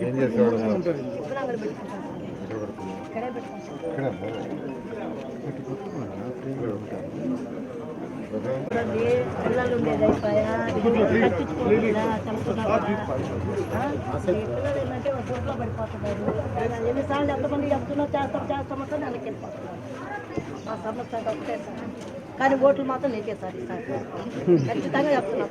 ఏం చేసేవాడు పిల్లలు ఉండేది అయిపోయా, పిల్లలు ఏంటంటే ఒక చోట్ల పడిపోతున్నారు ఎన్నిసార్లు ఎంతమంది చెప్తున్నావు చేస్తాం చేస్తామంటే నెలకి వెళ్ళిపోతున్నారు మా సమస్య ఒకటే సార్. కానీ ఓట్లు మాత్రం నీకే సార్ ఖచ్చితంగా చెప్తున్నాం.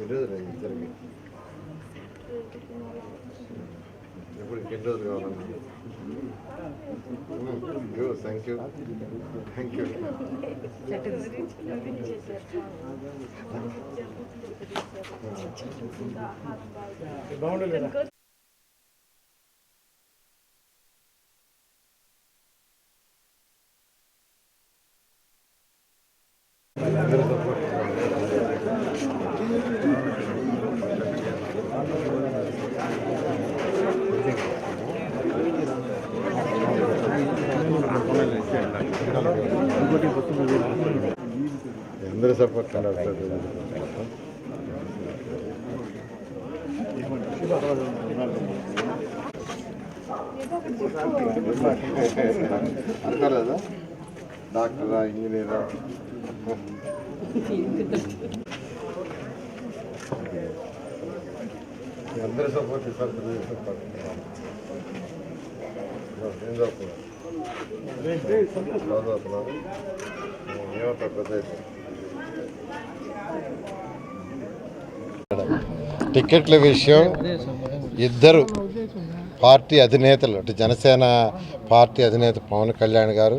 మారుతుంది తెలియదు ఇద్దరికి. ఎప్పుడు ఎన్ని రోజులు కావాలన్నా? థ్యాంక్ యూ థ్యాంక్ యూ అందరూ సపోర్ట్ అందరూ సపోర్ట్ ఉండాలి సార్ అనుకోలేదా డాక్టరా ఇంజనీరా అందరూ సపోర్ట్ ఇస్తారు తెలుగుదేశం పార్టీ పెద్ద టికెట్ల విషయం ఇద్దరు పార్టీ అధినేతలు అంటే జనసేన పార్టీ అధినేత పవన్ కళ్యాణ్ గారు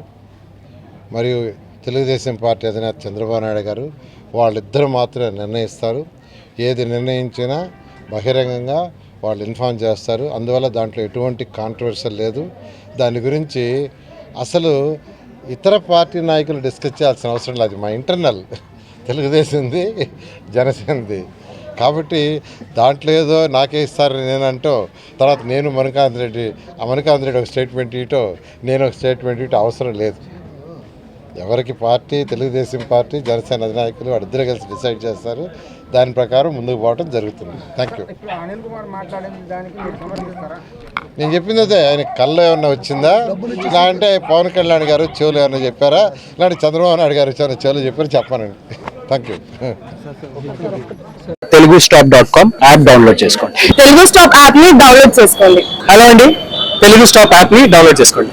మరియు తెలుగుదేశం పార్టీ అధినేత చంద్రబాబు నాయుడు గారు వాళ్ళిద్దరు మాత్రమే నిర్ణయిస్తారు. ఏది నిర్ణయించినా బహిరంగంగా వాళ్ళు ఇన్ఫామ్ చేస్తారు. అందువల్ల దాంట్లో ఎటువంటి కాంట్రవర్సీ లేదు. దాని గురించి అసలు ఇతర పార్టీ నాయకులు డిస్కస్ చేయాల్సిన అవసరం లేదు. మా ఇంటర్నల్ తెలుగుదేశంది జనసేనది. కాబట్టి దాంట్లో ఏదో నాకే ఇస్తారని నేను అంటో తర్వాత నేను మణికాంత్ రెడ్డి ఆ మణికాంత్ రెడ్డి ఒక స్టేట్మెంట్ ఇటో నేను ఒక స్టేట్మెంట్ ఇటో అవసరం లేదు. ఎవరికి పార్టీ తెలుగుదేశం పార్టీ జనసేన అధినాయకులు వాళ్ళిద్దరు కలిసి డిసైడ్ చేస్తారు. దాని ప్రకారం ముందుకు పోవడం జరుగుతుంది. థ్యాంక్ యూ ఇప్పుడు అనిల్ కుమార్ మాట్లాడిన దానికి మీరు సమర్థిస్తారా? నేను చెప్పింది అదే ఆయన కళ్ళు ఏమన్నా వచ్చిందా? ఇలా అంటే పవన్ కళ్యాణ్ గారు చెవులు ఏమన్నా చెప్పారా? ఇలాంటి చంద్రబాబు నాయుడు గారు వచ్చారు చెవులు చెప్పారు? చెప్పానండి. Thank you Telugu stop dot com app download చేసుకోండి. తెలుగు స్టాప్ యాప్ని డౌన్లోడ్ చేసుకోండి. హలో అండి. తెలుగు స్టాప్ యాప్ని డౌన్లోడ్ చేసుకోండి.